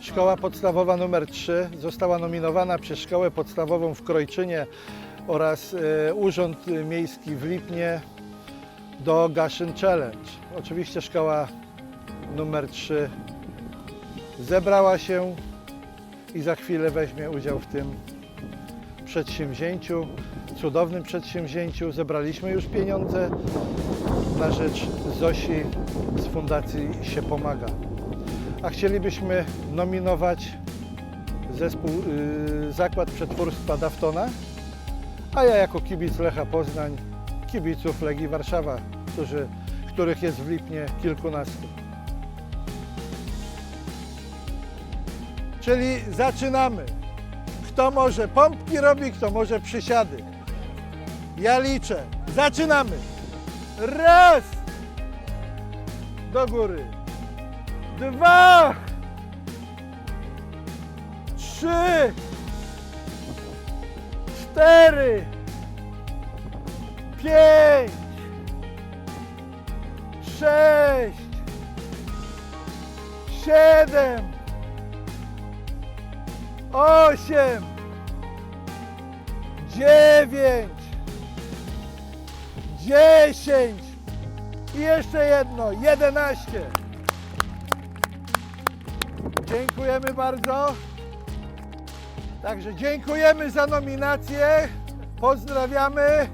Szkoła podstawowa numer 3 została nominowana przez Szkołę Podstawową w Krojczynie oraz e, Urząd Miejski w Lipnie do Gaszyn Challenge. Oczywiście szkoła numer 3 zebrała się i za chwilę weźmie udział w tym przedsięwzięciu, cudownym przedsięwzięciu. Zebraliśmy już pieniądze na rzecz Zosi z Fundacji Się Pomaga. A chcielibyśmy nominować zespół y, Zakład Przetwórstwa Daftona, a ja jako kibic Lecha Poznań, kibiców Legii Warszawa, którzy, których jest w Lipnie kilkunastu. Czyli zaczynamy. Kto może pompki robi, kto może przysiady. Ja liczę. Zaczynamy. Raz. Do góry. Dwa. Trzy. Cztery. Pięć. Sześć. Siedem. Osiem. Dziewięć. Dziesięć. I jeszcze jedno. Jedenaście. Dziękujemy bardzo. Także dziękujemy za nominację. Pozdrawiamy.